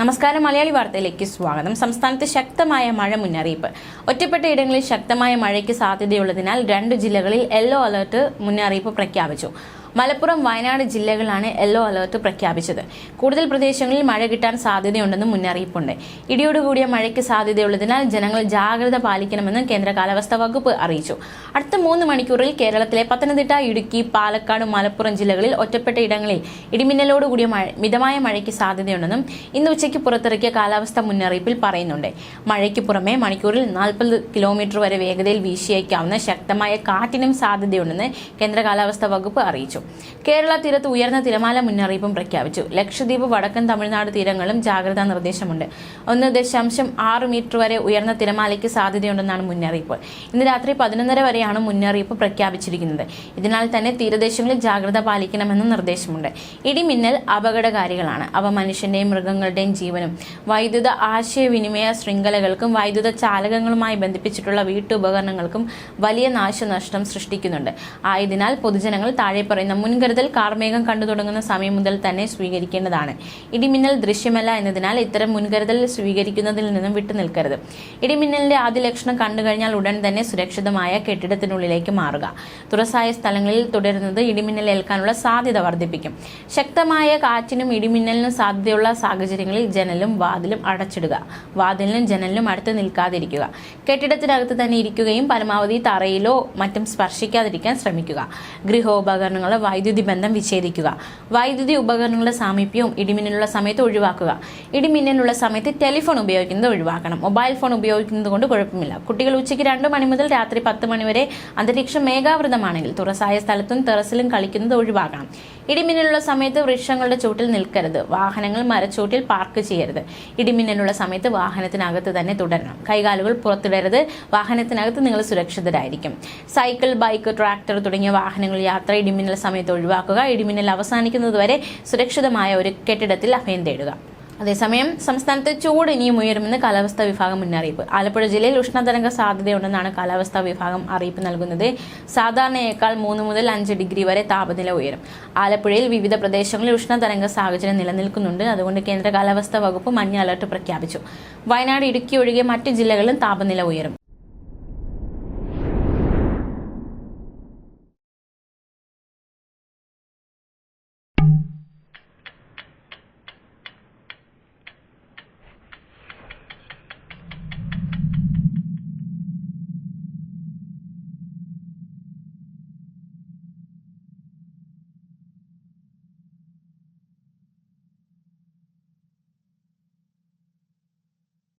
നമസ്കാരം മലയാളി വാർത്തയിലേക്ക് സ്വാഗതം. സംസ്ഥാനത്ത് ശക്തമായ മഴ മുന്നറിയിപ്പ്. ഒറ്റപ്പെട്ട ഇടങ്ങളിൽ ശക്തമായ മഴയ്ക്ക് സാധ്യതയുള്ളതിനാൽ രണ്ട് ജില്ലകളിൽ യെല്ലോ അലർട്ട് മുന്നറിയിപ്പ് പ്രഖ്യാപിച്ചു. മലപ്പുറം വയനാട് ജില്ലകളാണ് യെല്ലോ അലർട്ട് പ്രഖ്യാപിച്ചത്. കൂടുതൽ പ്രദേശങ്ങളിൽ മഴ കിട്ടാൻ സാധ്യതയുണ്ടെന്നും മുന്നറിയിപ്പുണ്ട്. ഇടിയോടുകൂടിയ മഴയ്ക്ക് സാധ്യതയുള്ളതിനാൽ ജനങ്ങൾ ജാഗ്രത പാലിക്കണമെന്നും കേന്ദ്ര കാലാവസ്ഥാ വകുപ്പ് അറിയിച്ചു. അടുത്ത മൂന്ന് മണിക്കൂറിൽ കേരളത്തിലെ പത്തനംതിട്ട ഇടുക്കി പാലക്കാട് മലപ്പുറം ജില്ലകളിൽ ഒറ്റപ്പെട്ട ഇടങ്ങളിൽ ഇടിമിന്നലോടുകൂടിയ മഴ മിതമായ മഴയ്ക്ക് സാധ്യതയുണ്ടെന്നും ഇന്ന് ഉച്ചയ്ക്ക് പുറത്തിറക്കിയ കാലാവസ്ഥാ മുന്നറിയിപ്പിൽ പറയുന്നുണ്ട്. മഴയ്ക്ക് പുറമെ മണിക്കൂറിൽ നാൽപ്പത് കിലോമീറ്റർ വരെ വേഗതയിൽ വീശിയേക്കാവുന്ന ശക്തമായ കാറ്റിനും സാധ്യതയുണ്ടെന്ന് കേന്ദ്ര കാലാവസ്ഥാ വകുപ്പ് അറിയിച്ചു. കേരള തീരത്ത് ഉയർന്ന തിരമാല മുന്നറിയിപ്പും പ്രഖ്യാപിച്ചു. ലക്ഷദ്വീപ് വടക്കൻ തമിഴ്നാട് തീരങ്ങളും ജാഗ്രതാ നിർദ്ദേശമുണ്ട്. ഒന്ന് ദശാംശം ആറ് മീറ്റർ വരെ ഉയർന്ന തിരമാലയ്ക്ക് സാധ്യതയുണ്ടെന്നാണ് മുന്നറിയിപ്പ്. ഇന്ന് രാത്രി പതിനൊന്നര വരെയാണ് മുന്നറിയിപ്പ് പ്രഖ്യാപിച്ചിരിക്കുന്നത്. ഇതിനാൽ തന്നെ തീരദേശങ്ങളിൽ ജാഗ്രത പാലിക്കണമെന്ന് നിർദ്ദേശമുണ്ട്. ഇടിമിന്നൽ അപകടകാരികളാണ്. അവ മനുഷ്യന്റെയും മൃഗങ്ങളുടെയും ജീവനും. വൈദ്യുത ആശയവിനിമയ ശൃംഖലകൾക്കും വൈദ്യുത ചാലകങ്ങളുമായി ബന്ധിപ്പിച്ചിട്ടുള്ള വീട്ടുപകരണങ്ങൾക്കും വലിയ നാശനഷ്ടം സൃഷ്ടിക്കുന്നുണ്ട്. ആയതിനാൽ പൊതുജനങ്ങൾ താഴെ പറയുന്ന മുൻകരുതൽ കാർമേഘം കണ്ടു തുടങ്ങുന്ന സമയം മുതൽ തന്നെ സ്വീകരിക്കേണ്ടതാണ്. ഇടിമിന്നൽ ദൃശ്യമല്ല എന്നതിനാൽ ഇത്തരം മുൻകരുതൽ സ്വീകരിക്കുന്നതിൽ നിന്നും വിട്ടുനിൽക്കരുത് ഇടിമിന്നലിന്റെ ആദ്യ ലക്ഷണം കണ്ടു കഴിഞ്ഞാൽ ഉടൻ തന്നെ സുരക്ഷിതമായ കെട്ടിടത്തിനുള്ളിലേക്ക് മാറുക. തുറസായ സ്ഥലങ്ങളിൽ തുടരുന്നത് ഇടിമിന്നൽ ഏൽക്കാനുള്ള സാധ്യത വർദ്ധിപ്പിക്കും. ശക്തമായ കാറ്റിനും ഇടിമിന്നലിനും സാധ്യതയുള്ള സാഹചര്യങ്ങളിൽ ജനലും വാതിലും അടച്ചിടുക. വാതിലിനും ജനലിനും അടുത്ത് നിൽക്കാതിരിക്കുക. കെട്ടിടത്തിനകത്ത് തന്നെ ഇരിക്കുകയും പരമാവധി തറയിലോ മറ്റും സ്പർശിക്കാതിരിക്കാൻ ശ്രമിക്കുക. ഗൃഹോപകരണങ്ങളുടെ വൈദ്യുതി ബന്ധം വിച്ഛേദിക്കുക. വൈദ്യുതി ഉപകരണങ്ങളുടെ സാമീപ്യവും ഇടിമിന്നലുള്ള സമയത്ത് ഒഴിവാക്കുക. ഇടിമിന്നലുള്ള സമയത്ത് ടെലിഫോൺ ഉപയോഗിക്കുന്നത് ഒഴിവാക്കണം. മൊബൈൽ ഫോൺ ഉപയോഗിക്കുന്നത് കൊണ്ട് കുഴപ്പമില്ല. കുട്ടികൾ ഉച്ചയ്ക്ക് രണ്ട് മണി മുതൽ രാത്രി പത്ത് മണി വരെ അന്തരീക്ഷം മേഘാവൃതമാണെങ്കിൽ തുറസായ സ്ഥലത്തും ടെറസിലും കളിക്കുന്നത് ഒഴിവാക്കണം. ഇടിമിന്നലുള്ള സമയത്ത് വൃക്ഷങ്ങളുടെ ചൂട്ടിൽ നിൽക്കരുത്. വാഹനങ്ങൾ മരച്ചൂട്ടിൽ പാർക്ക് ചെയ്യരുത്. ഇടിമിന്നലുള്ള സമയത്ത് വാഹനത്തിനകത്ത് തന്നെ തുടരണം. കൈകാലുകൾ പുറത്തിടരുത്. വാഹനത്തിനകത്ത് നിങ്ങൾ സുരക്ഷിതരായിരിക്കും. സൈക്കിൾ ബൈക്ക് ട്രാക്ടർ തുടങ്ങിയ വാഹനങ്ങൾ യാത്ര ഇടിമിന്നൽ സമയത്ത് ഒഴിവാക്കുക. ഇടിമിന്നൽ അവസാനിക്കുന്നതുവരെ സുരക്ഷിതമായ ഒരു കെട്ടിടത്തിൽ അഭയം തേടുക. അതേസമയം സംസ്ഥാനത്ത് ചൂട് ഇനിയും ഉയരുമെന്ന് കാലാവസ്ഥാ വിഭാഗം മുന്നറിയിപ്പ്. ആലപ്പുഴ ജില്ലയിൽ ഉഷ്ണതരംഗ സാധ്യതയുണ്ടെന്നാണ് കാലാവസ്ഥാ വിഭാഗം അറിയിപ്പ് നൽകുന്നത്. സാധാരണയേക്കാൾ മൂന്ന് മുതൽ അഞ്ച് ഡിഗ്രി വരെ താപനില ഉയരും. ആലപ്പുഴയിൽ വിവിധ പ്രദേശങ്ങളിൽ ഉഷ്ണതരംഗ സാഹചര്യം നിലനിൽക്കുന്നുണ്ട്. അതുകൊണ്ട് കേന്ദ്ര കാലാവസ്ഥാ വകുപ്പ് മഞ്ഞ അലർട്ട് പ്രഖ്യാപിച്ചു. വയനാട് ഇടുക്കി ഒഴികെ മറ്റ് ജില്ലകളിലും താപനില ഉയരും.